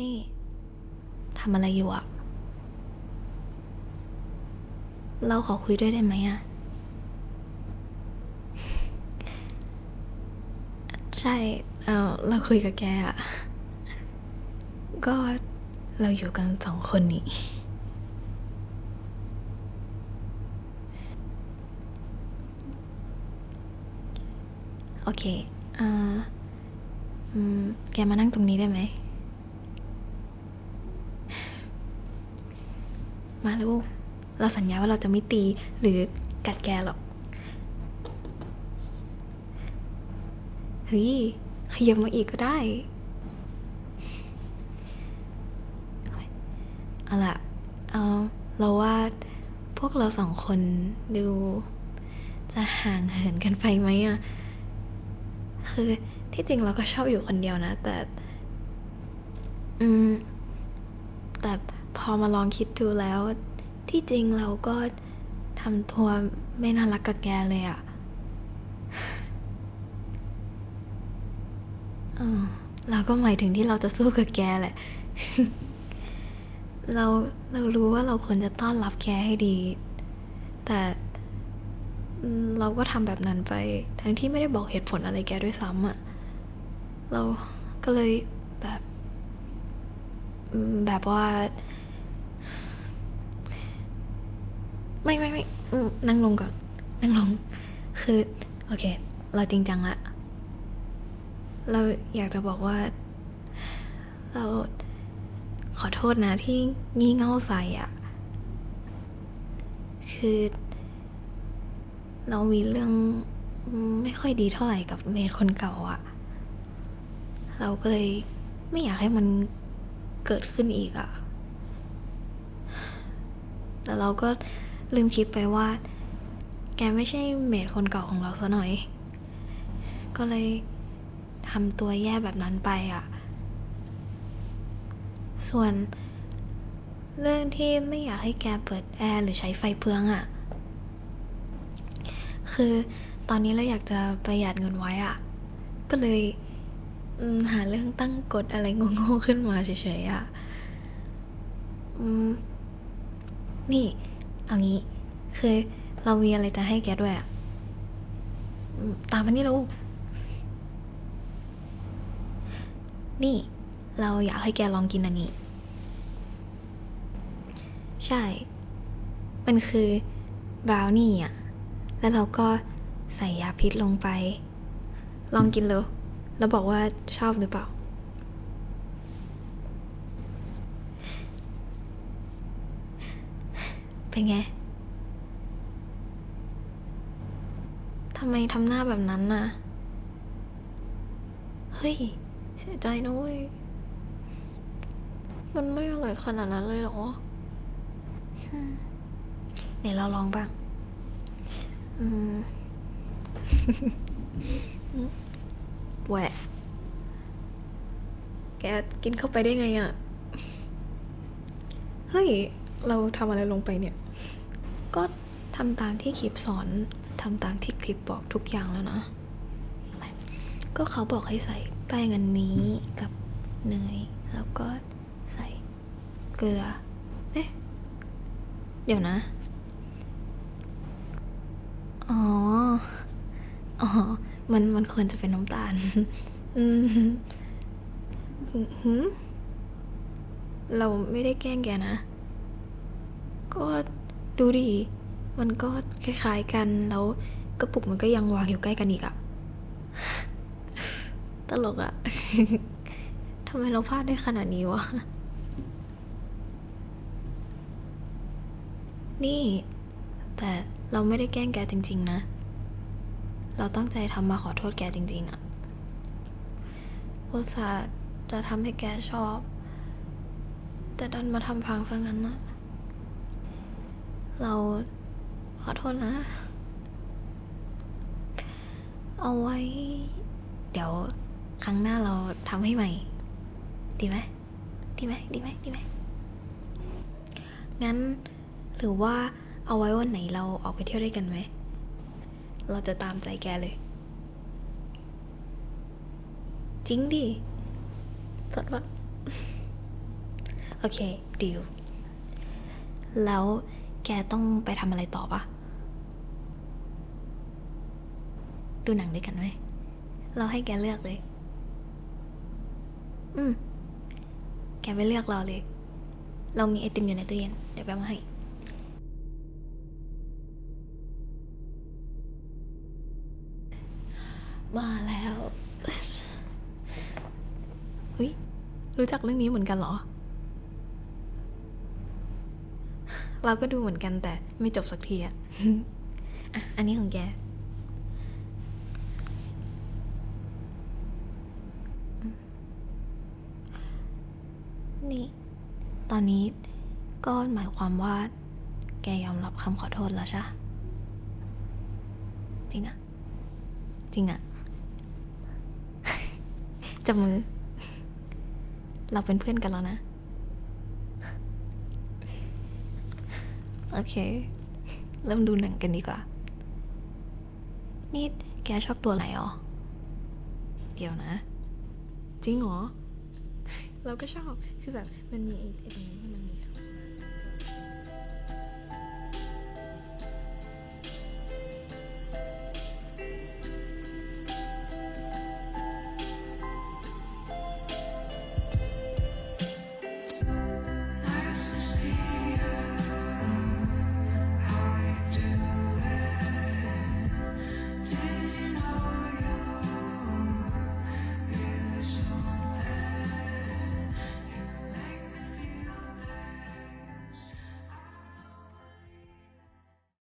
นี่ทำอะไรอยู่อะเราขอคุยด้วยได้ไหมอะใช่เออเราคุยกับแกอะก็เราอยู่กันสองคนนี่ โอเคเอ่อแกมานั่งตรงนี้ได้ไหม มาลูก เราสัญญาว่าเราจะไม่ตีหรือกัดแกหรอก เฮ้ย ขยับมาอีกก็ได้ เอาล่ะ เอาเราว่าพวกเราสองคนดู จะห่างเหินกันไปไหมอะคือที่จริงเราก็ชอบอยู่คนเดียวนะ แต่ อืม แต่ พอมาลองคิดดูแล้ว ที่จริงเราก็ทำตัวไม่น่ารักกับแกเลยอะเออเราก็หมายถึงที่เราจะสู้กับแกแหละ เราเรารู้ว่าเราควรจะต้อนรับแกให้ดี แต่เราก็ทำแบบนั้นไป ทั้งที่ไม่ได้บอกเหตุผลอะไรแกด้วยซ้ำอะเราก็เลยแบบ แบบว่า ไม่ไม่ไม่อืมนั่งลงก่อน นั่งลง คือ โอเค เราจริงจังละเราอยากจะบอกว่า เราขอโทษนะที่งี่เง่าใส่อะคือ เรามีเรื่องไม่ค่อยดีเท่าไหร่กับเมดคนเก่าอะเราก็เลยไม่อยากให้มันเกิดขึ้นอีกอะแต่เราก็ ลืมคิดไปว่า แกไม่ใช่เมดคนเก่าของเราซะหน่อย ก็เลยทำตัวแย่แบบนั้นไปอะส่วน เรื่องที่ไม่อยากให้แกเปิดแอร์หรือใช้ไฟเปลืองอะ่ะ คือตอนนี้เราอยากจะประหยัดเงินไว้อะ่ะ ก็เลยหาเรื่องตั้งกฎอะไรโง่ๆขึ้นมาเฉยๆอะ่ะนี่ เอางี้ คือเรามีอะไรจะให้แกด้วยอะตามมานี่ลูกนี่ เราอยากให้แกลองกินอันนี้ ใช่ มันคือบราวนี่อะ แล้วเราก็ใส่ยาพิษลงไป ลองกินเลยแล้วบอกว่าชอบหรือเปล่า เป็นไง ทำไมทำหน้าแบบนั้นน่ะ เฮ้ย เสียใจนะเว้ย มันไม่อร่อยขนาดนั้นเลยเหรอเดี๋ยวเราลองบ้าง อืมแหวะ แกกินเข้าไปได้ไงอะ่ะ เฮ้ย เราทำอะไรลงไปเนี่ย ก็ทำตามที่คลิปสอนทำตามที่คลิปบอกทุกอย่างแล้วนะ ก็เขาบอกให้ใส่แป้งอันนี้กับเนยแล้วก็ใส่เกลือ เอ๊ะ เดี๋ยวนะ อ๋อ อ๋อ มันมันควรจะเป็นน้ำตาล อืมหืมเราไม่ได้แกล้งแกนะ ก็ ดูดิ มันก็คล้ายๆกัน แล้วกระปุกมันก็ยังวางอยู่ใกล้กันอีกอะตลกอะทำไมเราพลาดได้ขนาดนี้วะ นี่ แต่เราไม่ได้แกล้งแกจริง ๆ นะ เราตั้งใจทำมาขอโทษแกจริง ๆอะอุตส่าห์จะทำให้แกชอบ แต่ดันมาทำพังซะงั้นนะ เราขอโทษนะ เอาไว้ เดี๋ยวครั้งหน้าเราทำให้ใหม่ ดีไหมดีไหมดีไหมดีไหมงั้นหรือว่าเอาไว้วันไหนเราออกไปเที่ยวด้วยกันไหม เราจะตามใจแกเลย จริงดิสดว่าโอเคดีลแล้ว แกต้องไปทำอะไรต่อปะดูหนังด้วยกันไหม เราให้แกเลือกเลย อืม แกไปเลือกรอเลย เรามีไอติมอยู่ในตู้เย็น เดี๋ยวแปมาให้ มาแล้วเฮ้ย รู้จักเรื่องนี้เหมือนกันเหรอ เราก็ดูเหมือนกันแต่ไม่จบสักทีอะอะ อันนี้ของแก นี่ ตอนนี้ก็หมายความว่า แกยอมรับคำขอโทษแล้วใช่ปะจริงอะจริงอะจับมือ เราเป็นเพื่อนกันแล้วนะ โอเค เริ่มดูหนังกันดีกว่า นี่แกชอบตัวไหนอ๋อเดี๋ยวนะ จริงเหรอ เราก็ชอบ คือแบบมันมีไอ้ตรงนี้มันมี